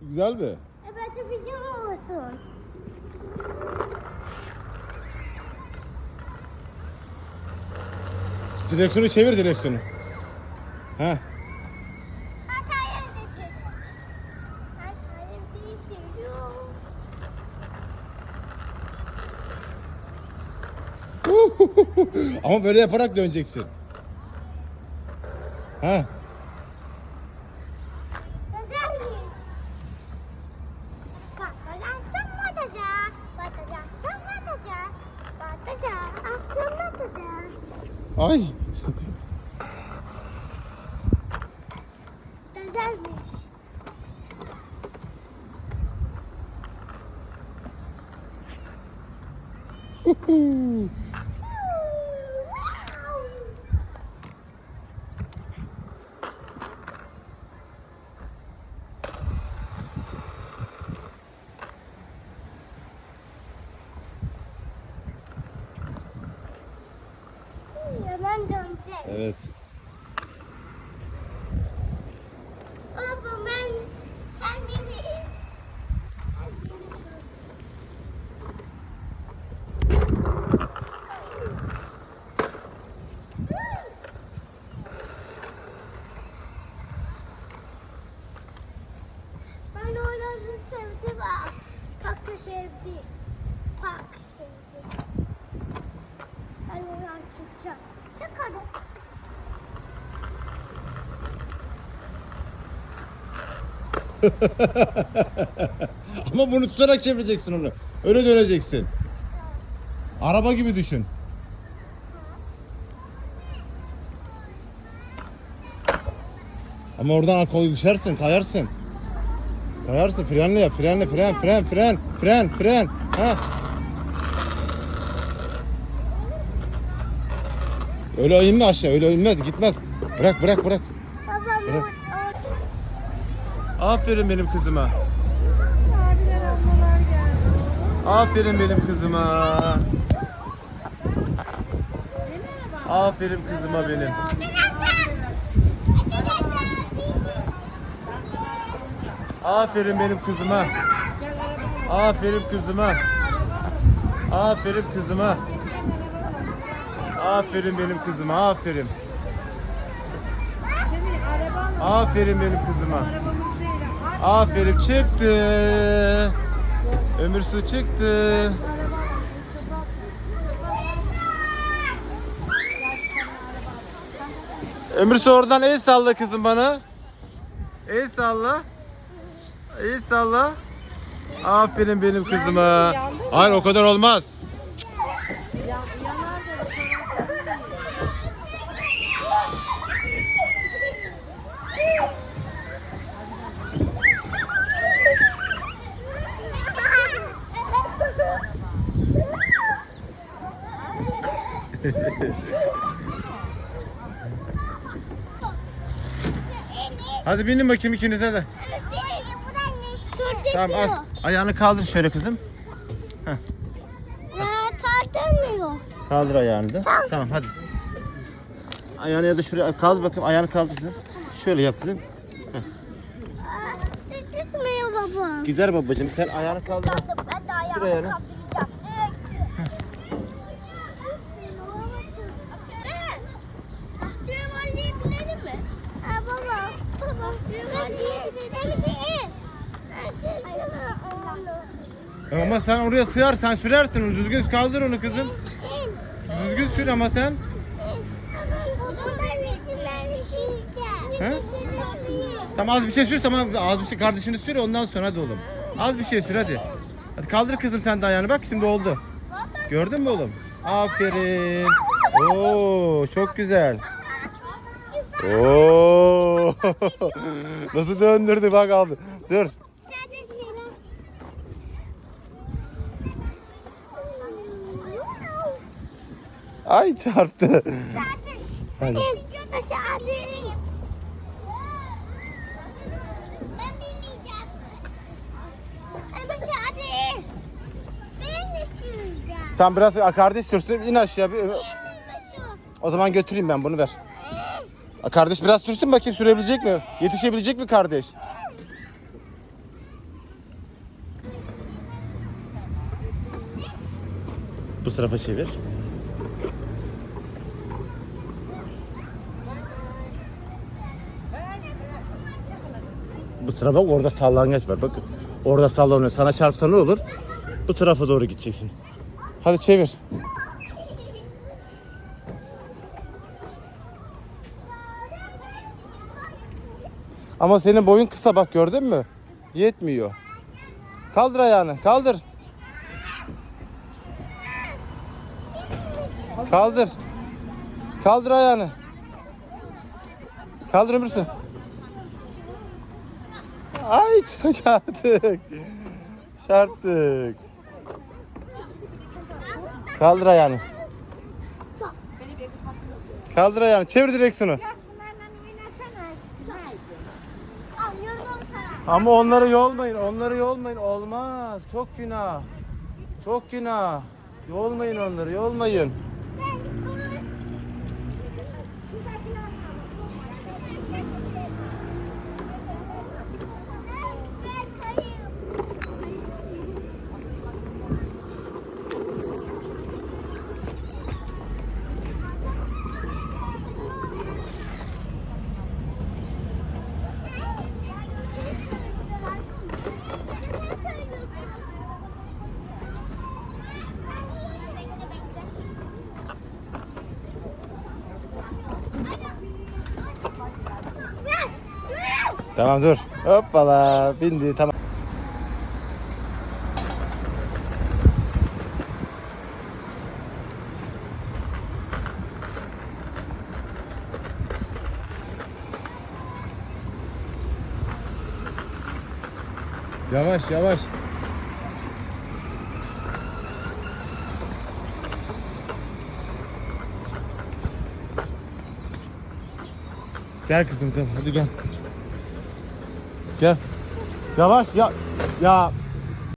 Güzel mi? Evet bir şey olsun. Direksiyonu çevir direksiyonu. Ha. Ama böyle yaparak döneceksin. Ha. Ay. Güzelmiş. Yalan dönecek. Evet. Baba ben sen beni. Ben oraları sevdim. Parkı sevdi. Park sevdi. Ben oradan çıkacağım. Çıkarım. Ama bunu tutarak çevireceksin onu. Öyle döneceksin. Araba gibi düşün. Ama oradan alkol düşersin, kayarsın. Kayarsın, frenle yap, frenle, fren, fren, fren, fren, fren. Ha. Öyle inme aşağı, öyle inmez, gitmez. Bırak, bırak, bırak. Babam o, Aferin benim kızıma. Abiler ablalar geldi. Aferin benim kızıma. Aferin kızıma benim. Aferin benim kızıma. Aferin kızıma. Aferin kızıma. Aferin benim kızıma. Aferin. Aferin benim kızıma. Aferin çıktı. Ömür su çıktı. Ömür su oradan el salla kızım bana. El salla. El salla. Aferin benim kızıma. Hayır o kadar olmaz. Hadi binin bakayım ikinize de. Tamam az ayağını kaldır şöyle kızım. Ya tartılmıyor. Kaldır ayağını da. Tamam hadi. Ayağını ya da şuraya kaldır bakayım ayağını kaldır kızım. Şöyle yap kızım. Tutmuyor baba. Gider babacığım sen ayağını kaldır. Ben de ayağımı Şuraya? kaldıracağım. Tahtiyevaliye binelim mi? Ha baba. Baba. Tahtiyevaliye binelim. Her şey in. Her şey in. Ama sen oraya sığar sen sürersin onu düzgün kaldır onu kızım. Düzgün sür ama sen. He? Tamam az bir şey sür tamam az bir şey kardeşini sür ondan sonra hadi oğlum. Az bir şey sür hadi. Hadi kaldır kızım sen de ayağını bak şimdi oldu. Gördün mü oğlum? Aferin. Oo çok güzel. Oo nasıl döndürdü bak aldı. Dur. Ay çarptı. Hadi. Tam biraz kardeş sürsün in aşağı bir. O zaman götüreyim ben bunu ver. A Kardeş biraz sürsün bakayım sürebilecek mi? Yetişebilecek mi kardeş? Bu tarafa çevir. Bu tarafa bak orada sallangaç var. Bak orada sallanıyor. Sana çarpsa ne olur? Bu tarafa doğru gideceksin. Hadi çevir. Ama senin boyun kısa bak gördün mü? Yetmiyor. Kaldır ayağını. Kaldır. Kaldır. Kaldır ayağını. Kaldır ömürsün. Ay çarptık. Çarptık. Kaldır ayağını. Kaldır ayağını. Çevir direksiyonu. Ama onları yolmayın. Onları yolmayın. Olmaz. Çok günah. Çok günah. Yolmayın onları. Yolmayın. Tamam dur. Hoppala. Bindi. Tamam. Yavaş yavaş. Gel kızım tamam hadi gel. Gel. Yavaş ya. Ya